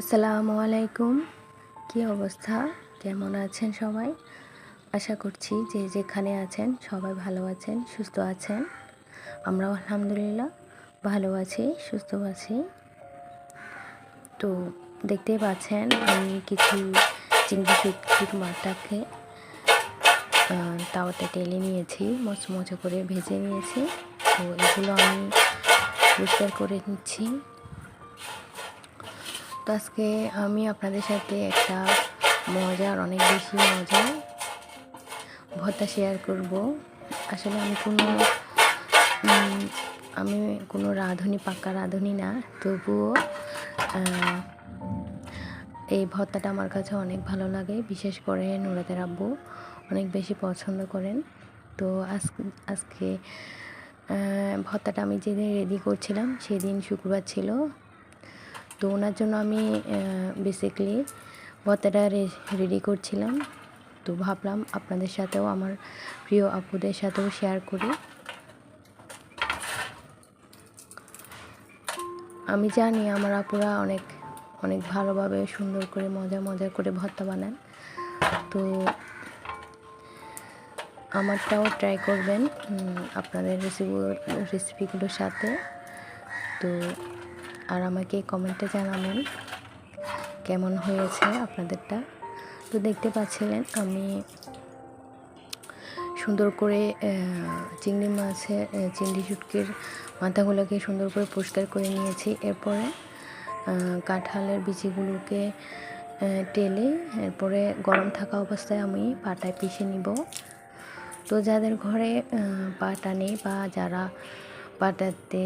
আসসালামু আলাইকুম। কী অবস্থা? কেমন আছেন সবাই? আশা করছি যে যেখানে আছেন সবাই ভালো আছেন সুস্থ আছেন। আমরাও আলহামদুলিল্লাহ ভালো আছি সুস্থ আছি। তো দেখতেই পাচ্ছেন আমি কিছু চিংড়ি মাথাকে আহ, তাওয়াতে টেলে নিয়েছি মচমচে করে ভেজে নিয়েছি। তো এগুলো আমি পরিষ্কার করে নিচ্ছি। তো আজকে আমি আপনাদের সাথে একটা মজার, অনেক বেশি মজার ভর্তা শেয়ার করব। আসলে আমি কোনো আমি কোনো রাঁধুনি পাক্কা রাঁধুনি না, তবুও এই ভর্তাটা আমার কাছে অনেক ভালো লাগে। বিশেষ করে নুরাদের আব্বু অনেক বেশি পছন্দ করেন। তো আজকে আজকে ভর্তাটা আমি যেদিন রেডি করছিলাম, সেদিন শুক্রবার ছিল। তো ওনার জন্য আমি বেসিকলি ভর্তাটা রেডি করছিলাম। তো ভাবলাম আপনাদের সাথেও, আমার প্রিয় আপুদের সাথেও শেয়ার করি। আমি জানি আমার আপুরা অনেক অনেক ভালোভাবে সুন্দর করে, মজা মজা করে ভর্তা বানান। তো আমারটাও ট্রাই করবেন আপনাদের রেসিপি রেসিপিগুলোর সাথে। তো আর আমাকে কমেন্টে জানাবেন কেমন হয়েছে আপনাদেরটা। তো দেখতে পাচ্ছিলেন আমি সুন্দর করে চিংড়ি মাছে চিংড়ি শুটকির মাথাগুলোকে সুন্দর করে পরিষ্কার করে নিয়েছি। এরপরে কাঁঠালের বিচিগুলোকে টেলে এরপরে গরম থাকা অবস্থায় আমি পাটায় পিষে নিব। তো যাদের ঘরে পাটা নেই বা যারা পাটাতে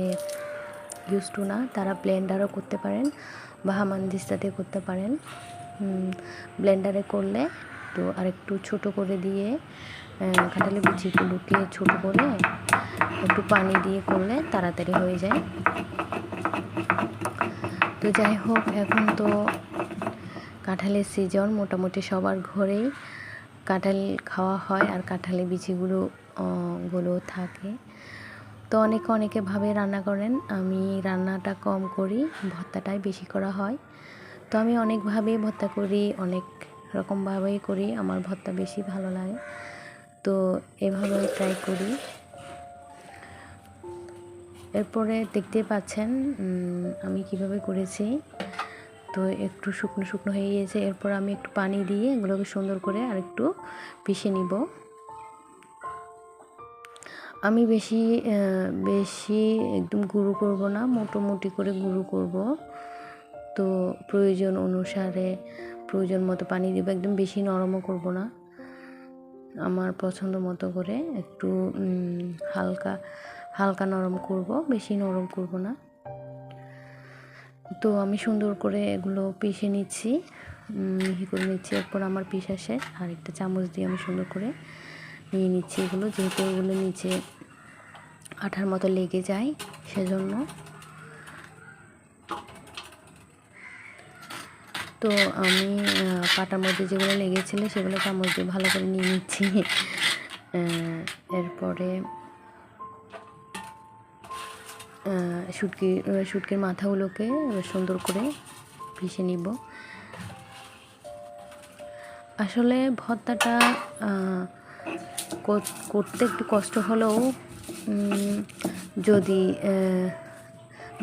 ইউজ টু না, তারা ব্লেন্ডারও করতে পারেন বা হামানদিস্তাতে করতে পারেন। ব্লেন্ডারে করলে তো আরেকটু ছোট করে দিয়ে কাঁঠালের বিচিগুলোকে ছোট করে একটু পানি দিয়ে করলে তাড়াতাড়ি হয়ে যায়। তো যাই হোক, এখন তো কাঁঠালের সিজন মোটামুটি সবার ঘরেই কাঁঠাল খাওয়া হয় আর কাঁঠালের বিচিগুলো গুলো থাকে। তো অনেকে অনেকে ভাবে রান্না করেন, আমি রান্নাটা কম করি, ভর্তাটাই বেশি করা হয়। তো আমি অনেকভাবেই ভর্তা করি, অনেক রকমভাবেই করি, আমার ভর্তা বেশি ভালো লাগে। তো এভাবেই ট্রাই করি। এরপরে দেখতে পাচ্ছেন আমি কীভাবে করেছি। তো একটু শুকনো শুকনো হয়ে গিয়েছে, এরপর আমি একটু পানি দিয়ে এগুলোকে সুন্দর করে আর একটু পিষে নিব। আমি বেশি বেশি একদম গুঁড়ো করব না, মোটামুটি করে গুঁড়ো করব। তো প্রয়োজন অনুসারে, প্রয়োজন মতো পানি দেবো, একদম বেশি নরমও করব না। আমার পছন্দ মতো করে একটু হালকা হালকা নরম করব, বেশি নরম করব না। তো আমি সুন্দর করে এগুলো পিষে নিচ্ছি মিহি করে নিচ্ছি, এরপর আমার পিসা শেষ। আর একটা চামচ দিয়ে আমি সুন্দর করে নিয়ে নিচ্ছি এগুলো, যেহেতু এগুলো নিচে আঠার মতো লেগে যায়, সেজন্য। তো আমি পাটার মধ্যে যেগুলো লেগেছিলো সেগুলো চামচ দিয়ে ভালো করে নিয়ে নিচ্ছি। এরপরে শুটকি শুটকির মাথাগুলোকে সুন্দর করে পিষে নিব। আসলে ভর্তাটা করতে একটু কষ্ট হলেও যদি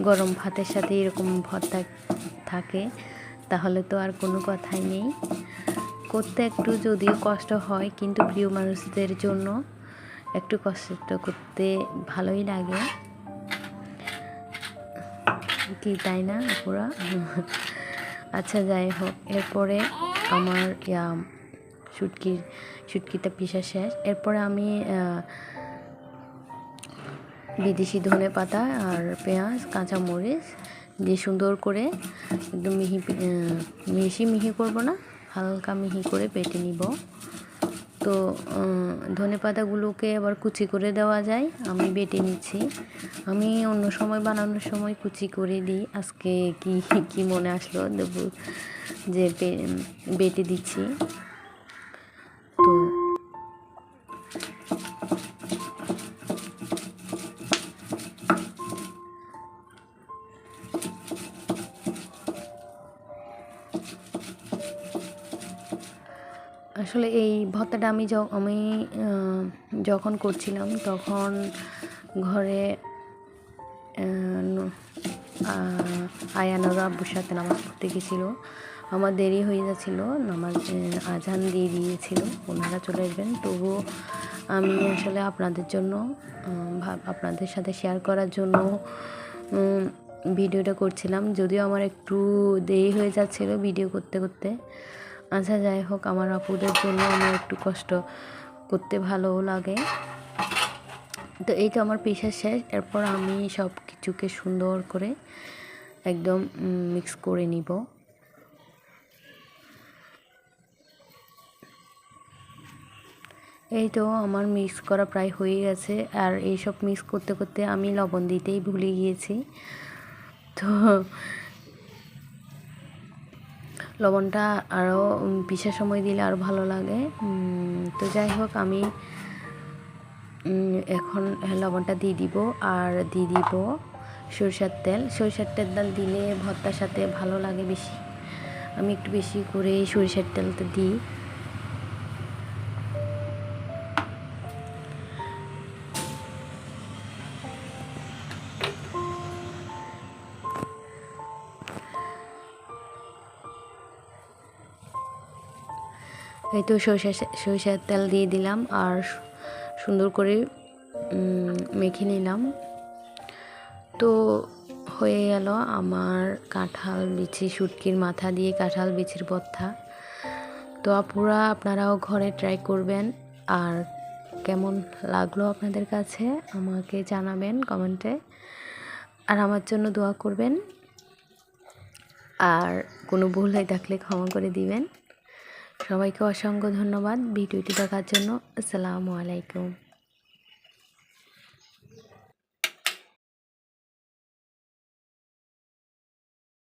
গরম ভাতের সাথে এরকম ভর্তা থাকে, তাহলে তো আর কোনো কথাই নেই। করতে একটু যদিও কষ্ট হয়, কিন্তু প্রিয় মানুষদের জন্য একটু কষ্ট করতে ভালোই লাগে। কি, তাই না পুরা আচ্ছা যাই হোক, এরপরে আমার শুটকির শুটকিটা পিসা শেষ। এরপরে আমি বিদেশি ধনে পাতা আর পেঁয়াজ কাঁচামরিচ দিয়ে সুন্দর করে একদম মিহি বেশি মিহি করব না, হালকা মিহি করে পেটে নিব। তো ধনে পাতাগুলোকে আবার কুচি করে দেওয়া যায়, আমি বেটে নিচ্ছি। আমি অন্য সময় বানানোর সময় কুচি করে দিই। আজকে কি কি মনে আসলো? যে বেটে দিচ্ছি। আসলে এই ভর্তাটা আমি আমি যখন করছিলাম তখন ঘরে আয়ানোর আব্বুর সাথে নামাজ পড়তে গেছিল। আমার দেরি হয়ে যাচ্ছিল, নামাজ আজান দিয়ে দিয়েছিল, ওনারা চলে আসবেন। তবুও আমি আসলে আপনাদের জন্য আপনাদের সাথে শেয়ার করার জন্য ভিডিওটা করছিলাম। যদিও আমার একটু দেরি হয়ে যাচ্ছিল ভিডিও করতে করতে। আচ্ছা যাই হোক, আমার আপুদের জন্য আমার একটু কষ্ট করতে ভালোও লাগে। তো এই তো আমার পেশা শেষ, এরপর আমি সব কিছুকে সুন্দর করে একদম মিক্স করে নিব। এই তো আমার মিক্স করা প্রায় হয়ে গেছে, আর এইসব মিক্স করতে করতে আমি লবণ দিতেই ভুলে গিয়েছি। তো লবণটা আরও পিসের সময় দিলে আরও ভালো লাগে। তো যাই হোক, আমি এখন লবণটা দিয়ে দিব আর দিয়ে দিব সরষের তেল। সরষের তেল দিলে ভর্তার সাথে ভালো লাগে বেশি। আমি একটু বেশি করে সরিষার তেলটা দিই। এই তো সরষে সরষের তেল দিয়ে দিলাম আর সুন্দর করে মেখে নিলাম। তো হয়ে গেল আমার কাঁঠাল বিচি, শুটকির মাথা দিয়ে কাঁঠাল বিচির ভর্তা তো আপুরা, আপনারাও ঘরে ট্রাই করবেন। আর কেমন লাগল আপনাদের কাছে আমাকে জানাবেন কমেন্টে। আর আমার জন্য দোয়া করবেন। আর কোনো ভুল হয়ে থাকলে ক্ষমা করে দিবেন। সবাইকে অসংখ্য ধন্যবাদ ভিডিওটি দেখার জন্য। আসসালামু আলাইকুম।